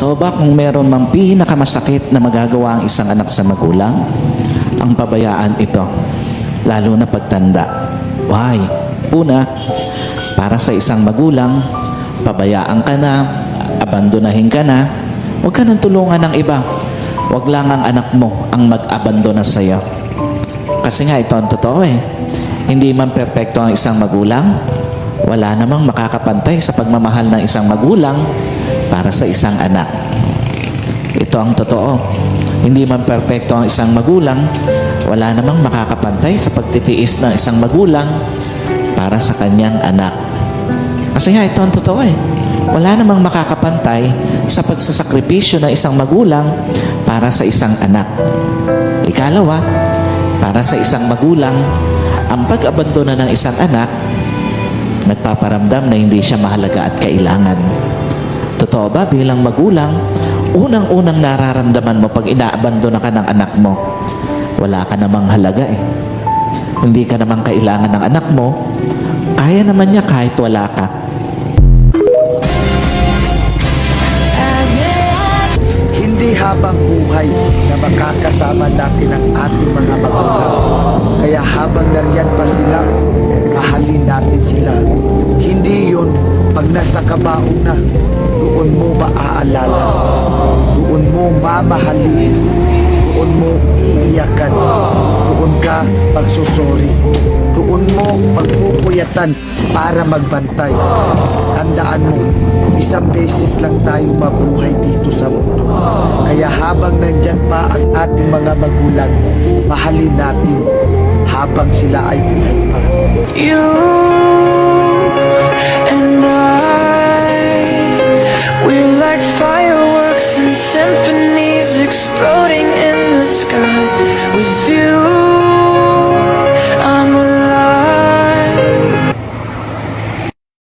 Totoo ba kung meron mang pinakamasakit na magagawa ang isang anak sa magulang? Ang pabayaan ito, lalo na pagtanda. Why? Una, para sa isang magulang, pabayaan ka na, abandonahin ka na, huwag ka nang tulungan ng iba. Huwag lang ang anak mo ang mag-abandona sa iyo. Kasi nga ito ang totoo eh. Hindi man perpekto ang isang magulang, wala namang makakapantay sa pagmamahal ng isang magulang para sa isang anak. Ito ang totoo. Hindi man perpekto ang isang magulang, wala namang makakapantay sa pagtitiis ng isang magulang para sa kanyang anak. Kasi nga ito ang totoo eh. Wala namang makakapantay sa pagsasakripisyo ng isang magulang para sa isang anak. Ikalawa, para sa isang magulang, ang pag-abandona ng isang anak, nagpaparamdam na hindi siya mahalaga at kailangan. Totoo ba bilang magulang, unang-unang nararamdaman mo pag inaabandona ka ng anak mo, wala ka namang halaga eh. Hindi ka namang kailangan ng anak mo, kaya naman niya kahit wala ka. Hindi habang buhay na makakasama natin ang ating mga magulang. Kaya habang nariyan pa sila, mahalin natin sila. Hindi yun pag nasa kabaong na, doon mo maaalala. Doon mo mamahalin. Doon mo iiyakan. Doon ka magsusori. Doon mo pagpupuyatan para magbantay. Tandaan mo, isang beses lang tayo mabuhay dito sa mundo. Kaya habang nandyan pa ang ating mga magulang, mahalin natin habang sila ay buhay pa. You and I, we're like fireworks and symphonies explode.